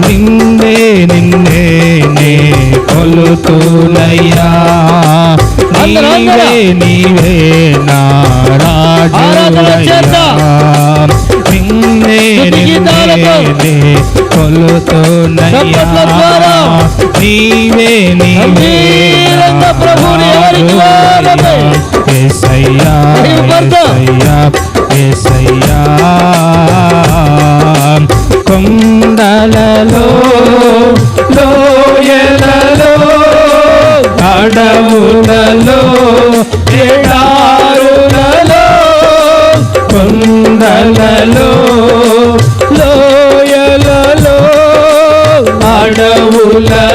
నిన్నే నిన్నే నే కొలుతునయ్యా నీవే నీవే నా రాజులయ్యా నిన్నే నిన్నే కొలుతునయ్యా నీవే నీవే ప్రభుని ఎవరికి Abdullah.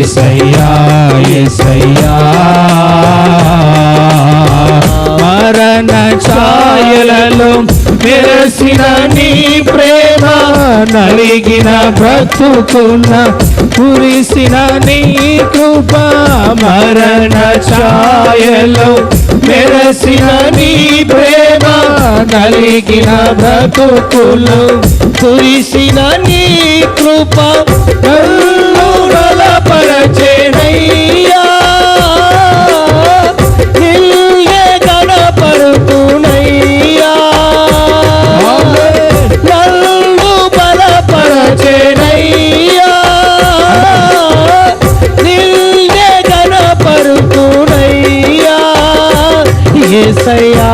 ఏసయ్యా ఏసయ్యా. మరణ ఛాయలలో మెరసిన నీ ప్రేమ నలిగిన బ్రతుకున్న కురిసిన నీ కృప మరణ ఛాయలో మెరసిన నీ ప్రేమ నలిగిన బ్రతుకులు కురిసిన నీ కృప. ఏసయ్యా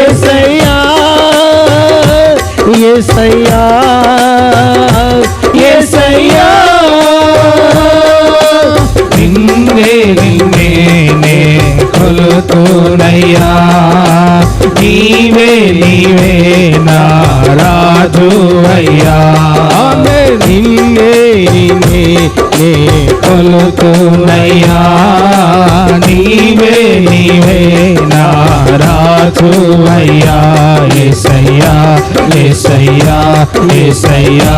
ఏసయ్యా ఏసయ్యా ఏసయ్యా. నిన్నే నిన్నే కొలుతునయ్యా. నీవే నీవే నా రాజువయ్యా. ప్రభువయ్యా ఏసయ్యా ఏసయ్యా ఏసయ్యా.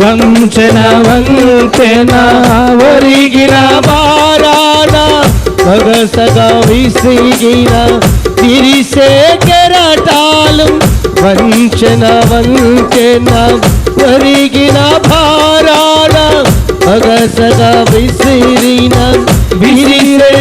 వంచన వంతెన ఒరిగిన బారాన సగసగ విసిగిన తిరిసే కెరటాలు వంచన వంచెన ఒరిగిన భారాన సగసగ విసిరిన విసిరే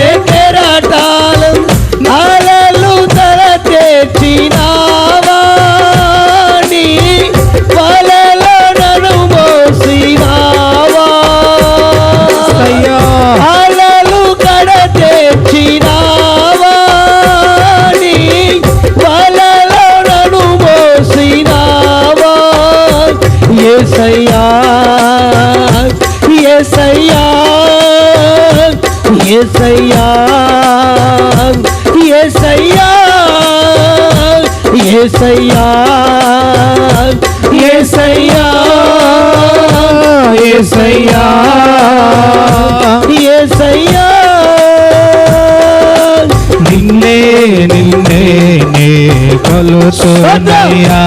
ఏసయ్యా ఏసయ్యా ఏసయ్యా ఏసయ్యా. నిన్నే నిన్నే నే కొలుతున్నయ్యా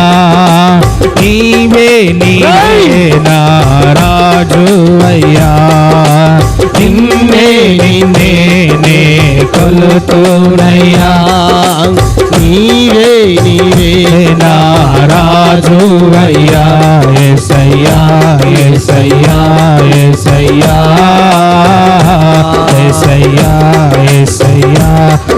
నీవే నీవే నా రాజువయ్యా నిన్నే నిన్నే నే కొలుతున్నయ్యా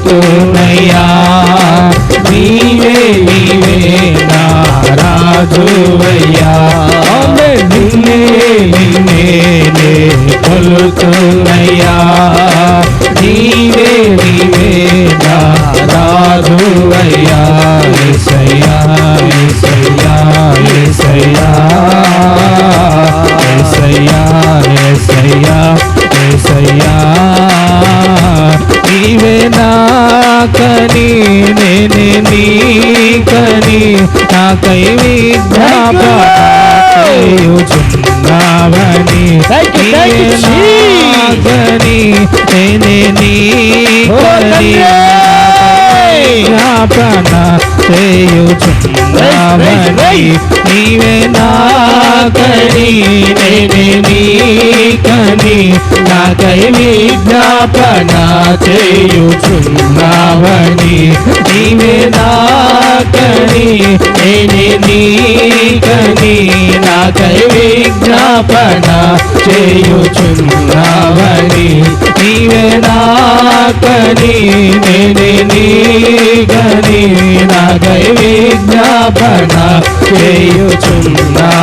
స్తుతునయ్యా నీవే నీవే నారాజువయ్యా. నిన్నే నిన్నే నే కొలుతునయ్యా నీవే నీవే నారాజువయ్యా. ఎసయ్యా ఎసయ్యా ఎసయ్యా ఎసయ్యా ఎసయ్యా జ్ఞాపన చేయుచున్నావని నీవే నాకని నేనే నీకని నాకై విజ్ఞాపన చేయుచున్నావని నీవే నాకని నేనే నీకని నాకై విజ్ఞాపన చేయుచున్నావని నీవే నాకని నేనే నీకని నాకై విజ్ఞాపన చేయుచున్నావని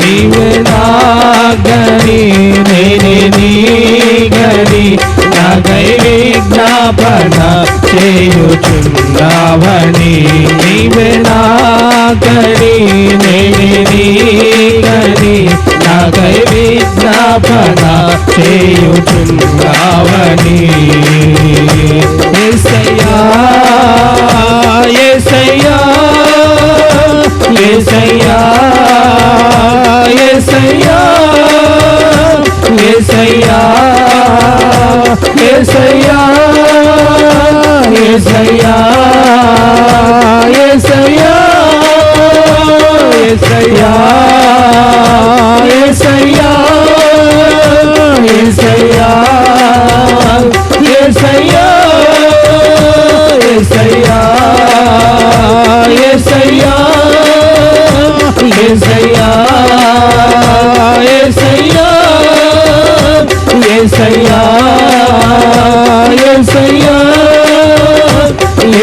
నీవే నాగని నేనే నీగని నాకై విజ్ఞాపన చేయుచున్నావని నీవే నాగని నేనే నీగని నాకై విజ్ఞాపన చేయుచున్నావని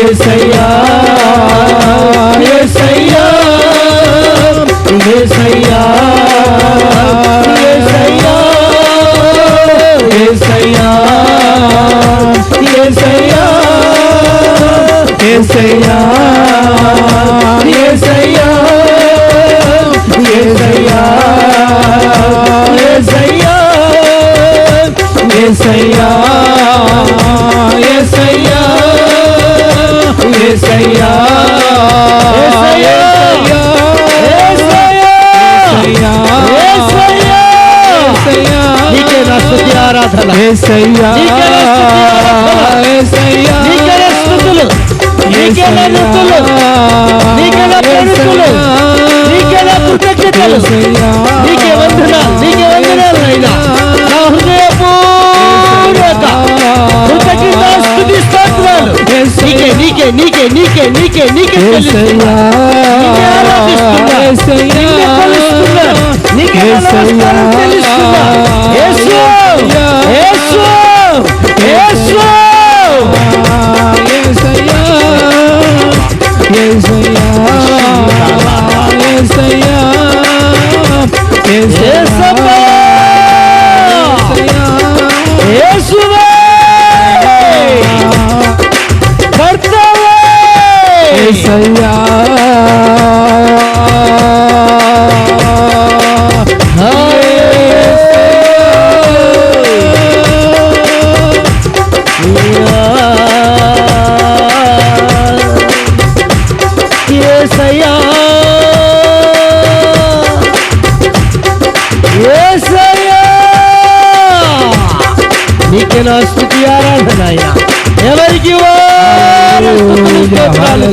ఏసయ్యా కృతజ్ఞతలు? నీకే వందనాలు నీకే వందనాలు అయినా నా హృదయపూర్వక కృతజ్ఞత స్తుతి స్తోత్రాలు. నీకే నీకే నీకే నీకే నీకే నీకే స్తోత్రాలు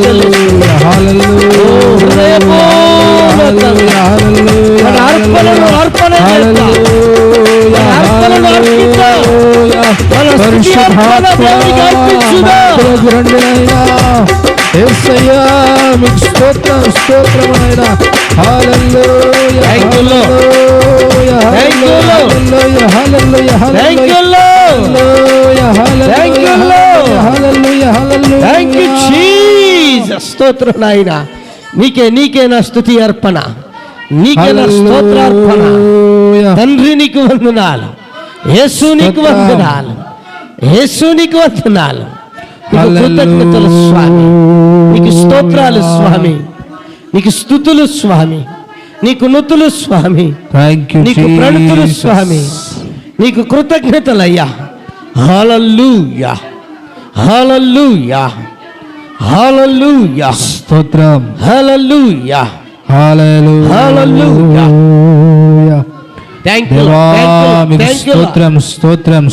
అర్పణ అర్పిద్దాం. మన అర్పణ దేవునికి అర్పించుదాం. ఏసయ్యా మీకు స్తోత్రం స్తోత్రం ఆయన హల్లెలూయా. హల్లెలూయా హల్లెలూయా. హల్లెలూయా. హల్లెలూయా స్తోత్రం నాయన. నీకే నీకే నా స్థుతి అర్పణ. నీకే నా స్తోత్రార్పణ. తండ్రి నీకు వందనాలు. యేసు నీకు. వందనాలు. యేసు నీకు వందనాలు. కృతజ్ఞతలు స్వామి. నీకు స్తోత్రాలు స్వామి. నీకు స్థుతులు స్వామి. నీకు నుతులు స్వామి. నీకు ప్రణతులు స్వామి. నీకు కృతజ్ఞతలయ్యా. హాలల్లుయా. హాలల్లుయా. హాలల్లుయా స్తోత్రం. Hallelujah hallelujah hallelujah. Thank you దేవా థ్యాంక్ యూ మీకు థ్యాంక్ యూ స్తోత్రం స్తోత్రం